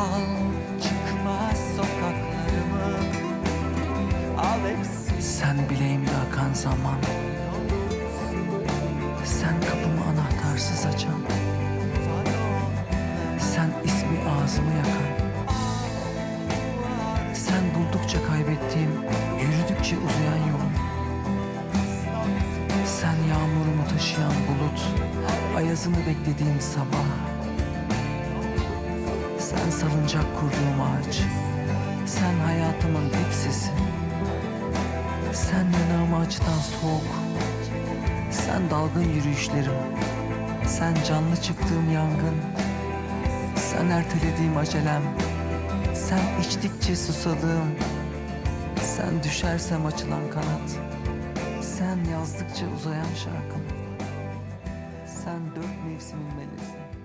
Al çıkmaz sokaklarımı Al hepsini. Sen bileğimde akan zaman. Sen kapımı anahtarsız açan. Sen ismi ağzımı yakan. Sen buldukça kaybettiğim Yürüdükçe uzayan yolum Sen yağmurumu taşıyan bulut. Ayazını beklediğim sabah ben salıncak kurduğum ağaç. Sen hayatımın tepsisi. Sen yanağımı açtan soğuk. Sen dalgın yürüyüşlerim. Sen canlı çıktığım yangın. Sen ertelediğim acelem. Sen içtikçe susadığım. Sen düşersem açılan kanat. Sen yazdıkça uzayan şarkım. Sen dört mevsimin melezi.